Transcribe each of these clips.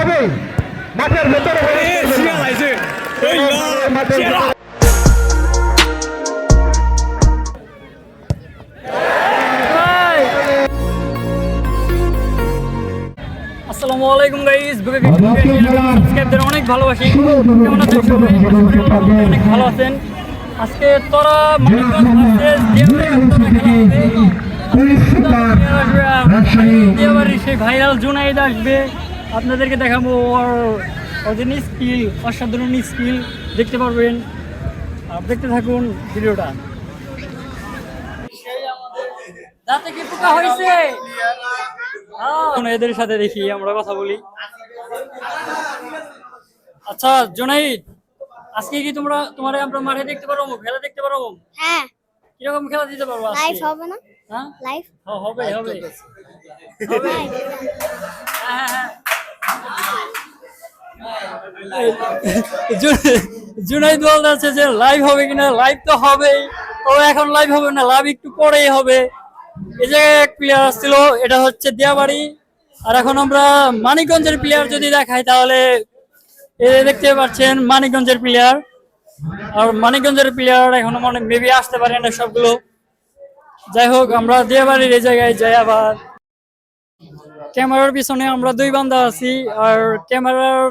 তবে মাঠের ভেতরে আসসালামু আলাইকুম গাইস সাবস্ক্রাইবদের অনেক ভালোবাসি। কেমন আছেন সবাই? অনেক ভালো আছেন। আজকে তোরা সেই ভাইরাল জুনাইদ আসবে। আপনাদেরকে দেখাবো ওর ওদের স্কিল অসাধারণ স্কিল দেখতে পারবেন। আর দেখতে থাকুন ভিডিওটা। দাঁতে কি পোকা হয়েছে? হ্যাঁ, এদের সাথে দেখি আমরা কথা বলি। আচ্ছা জোনাইদ আজকে কি তোমরা তোমার আমরা মাঠে দেখতে পারব? খেলা দেখতে পারব? হ্যাঁ। কীরকম খেলা দিতে পারব? লাইভ হবে না? হ্যাঁ? লাইভ হবে হবে। হবে। হ্যাঁ, হ্যাঁ, হ্যাঁ। জুনাইদ বলতে যে লাইভ হবে কিনা? লাইভ তো হবেই। তবে এখন লাইভ হবে না লাইভ একটু পরেই হবে। এই যে এক প্লেয়ার আসছিল, এটা হচ্ছে দিয়াবাড়ি আর এখন আমরা মানিকগঞ্জের প্লেয়ার যদি দেখাই, তাহলে দেখতে পাচ্ছেন মানিকগঞ্জের প্লেয়ার আর মানিকগঞ্জের প্লেয়ার এখনও মনে মেবি আসতে পারে না সবগুলো। যাই হোক, আমরা দিয়াবাড়ির এই জায়গায় যাই আবার। ক্যামেরার পিছনে আমরা দুই বান্ধা আছি, আর ক্যামেরার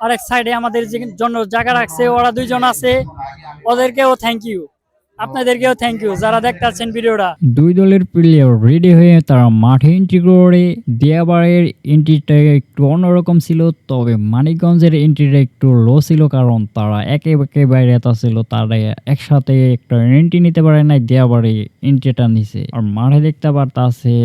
আরেক সাইডে আমাদের জন্য জায়গা রাখছে ওরা দুইজন আছে। ওদেরকেও থ্যাংক ইউ আপনাদেরকেও থ্যাংক ইউ যারা দেখতে পাচ্ছেন ভিডিওটা। দুই দলের প্লেয়ার রেডি হয়ে তারা মাঠে এন্ট্রি করে দেয়াবারের এন্ট্রিটা একটু অন্যরকম ছিল, তবে মানিকগঞ্জের এন্ট্রিটা একটু লো ছিল কারণ তারা একে একে বাইরে ছিল তারা একসাথে একটা এন্ট্রি নিতে পারে নাই দেয়াবারে এন্ট্রিটা নিছে। আর মাঠে দেখতে পারতাছে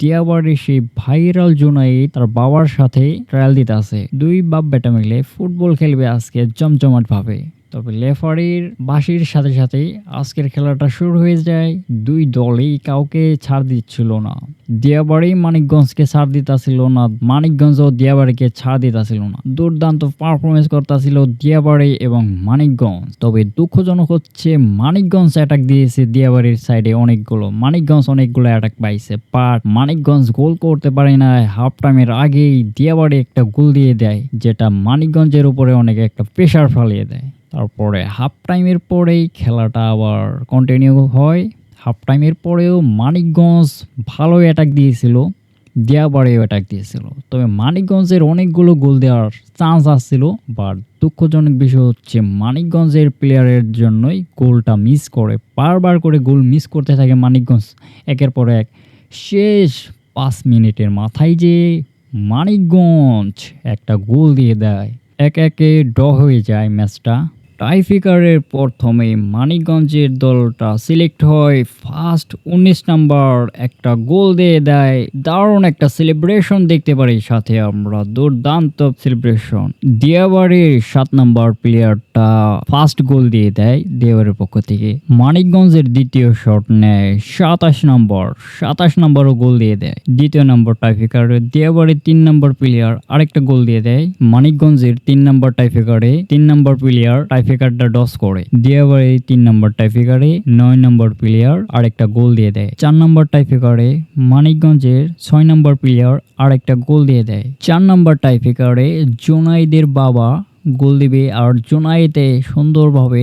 দিয়াবাড়ি সেই ভাইরাল জুনাই তার বাবার সাথে ট্রায়াল দিতে আছে দুই বাপ বেটা মিলে ফুটবল খেলবে আজকে জমজমাট ভাবে তবে লেফারির বাঁশির সাথে সাথে আজকের খেলাটা শুরু হয়ে যায়। দুই দলই কাউকে ছাড় দিচ্ছিল না। দিয়াবাড়ি, মানিকগঞ্জকে ছাড় দিতাছিল না। মানিকগঞ্জ ও দিয়াবাড়িকে ছাড় দিতাছিল না। দুর্দান্ত পারফরমেন্স করতেছিল দিয়াবাড়ি এবং মানিকগঞ্জ। তবে দুঃখজনক হচ্ছে, মানিকগঞ্জ অ্যাটাক দিয়েছে দিয়াবাড়ির সাইডে অনেকগুলো। মানিকগঞ্জ অনেকগুলো অ্যাটাক পাইছে বাট মানিকগঞ্জ গোল করতে পারে না। হাফ টাইমের আগেই দিয়াবাড়ি একটা গোল দিয়ে দেয়, যেটা মানিকগঞ্জের উপরে অনেক একটা প্রেশার ফালিয়ে দেয়। তারপরে হাফ টাইমের পরেই খেলাটা আবার কন্টিনিউ হয়। হাফ টাইমের পরেও মানিকগঞ্জ ভালো অ্যাটাক দিয়েছিল দিয়াবাড়িও অ্যাটাক দিয়েছিল। তবে মানিকগঞ্জের অনেকগুলো গোল দেওয়ার চান্স আসছিল বাট দুঃখজনক বিষয় হচ্ছে মানিকগঞ্জের প্লেয়ারের জন্যই গোলটা মিস করে, বারবার করে গোল মিস করতে থাকে মানিকগঞ্জ। একের পর এক শেষ পাঁচ মিনিটের মাথায় যে মানিকগঞ্জ একটা গোল দিয়ে দেয়। এক একে ড্র হয়ে যায় ম্যাচটা টাইফিকারের প্রথমে মানিকগঞ্জের দলটা সিলেক্ট হয় ফার্স্ট উনিশ নাম্বার, একটা গোল দিয়ে দেয়। দারুণ একটা সেলিব্রেশন দেখতে পারি। সাথে আমরা দুর্দান্ত সেলিব্রেশন দিয়াবাড়ির সাত নাম্বার প্লেয়ারটা ফার্স্ট গোল দিয়ে দেয় দেওয়ারের পক্ষ থেকে। মানিকগঞ্জের দ্বিতীয় শট নেয় সাতাশ নম্বর। সাতাশ নম্বরও গোল দিয়ে দেয়। দ্বিতীয় নম্বর টাইফিকারে দিয়াবাড়ির তিন নম্বর প্লেয়ার আরেকটা গোল দিয়ে দেয়। মানিকগঞ্জের তিন নম্বর টাইফিকারে তিন নম্বর প্লেয়ার টাইফিকারটা ডস করে। দিয়াবাড়ি তিন নম্বর টাইফিকারে নয় নম্বর প্লেয়ার আরেকটা গোল দিয়ে দেয়। চার নম্বর টাইফিকারে মানিকগঞ্জের ছয় নম্বর প্লেয়ার আরেকটা গোল দিয়ে দেয়। চার নম্বর টাইফিকারে জোনাইদের বাবা গোল দিবে আর জোনাইতে সুন্দরভাবে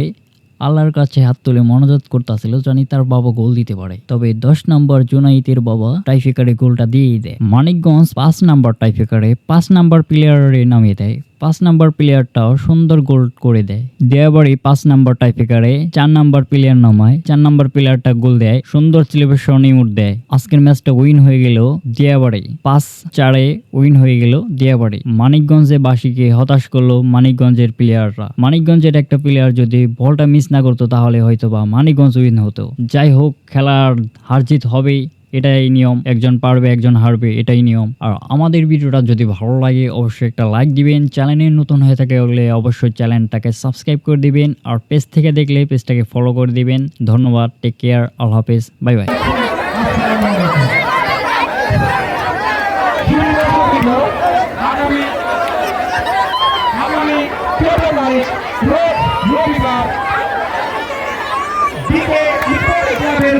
আল্লাহর কাছে হাত তুলে মনোজাত করতেছিল জানি তার বাবা গোল দিতে পারে। তবে দশ নম্বর জুনাইতের বাবা টাইফিকারে গোলটা দিয়ে দেয়। মানিকগঞ্জ পাঁচ নাম্বার টাইফিকারে পাঁচ নাম্বার প্লেয়ারে নামিয়ে দেয়। পাঁচ নাম্বার প্লেয়ারটাও সুন্দর গোল করে দেয়। দেয়াবাড়ি পাঁচ নাম্বার টাইফিকারে চার নাম্বার প্লেয়ার নামায়, চার নাম্বার প্লেয়ারটা গোল দেয়, সুন্দর সেলিব্রেশন ইমুট দেয়। আজকের ম্যাচটা উইন হয়ে গেল দিয়াবাড়ি পাঁচ চারে উইন হয়ে গেল দিয়াবাড়ি মানিকগঞ্জে বাসীকে হতাশ করল মানিকগঞ্জের প্লেয়াররা মানিকগঞ্জের একটা প্লেয়ার যদি বলটা মিস না করতো তাহলে হয়তো বা মানিকগঞ্জ উইন হতো। যাই হোক, খেলার হারজিত হবেই। এটাই নিয়ম, একজন পারবে, একজন হারবে, এটাই নিয়ম। আর আমাদের ভিডিওটা যদি ভালো লাগে, অবশ্যই একটা লাইক দিবেন। চ্যানেলে নতুন হয়ে থাকে হলে অবশ্যই চ্যানেলটাকে সাবস্ক্রাইব করে দিবেন। আর পেজ থেকে দেখলে পেজটাকে ফলো করে দিবেন। ধন্যবাদ টেক কেয়ার আল্লাহ হাফেজ বাই বাই রবিবার দিকে ক্লাবের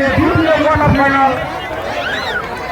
ফুটবল মাঠে দ্বিতীয় কোয়ার্টার ফাইনাল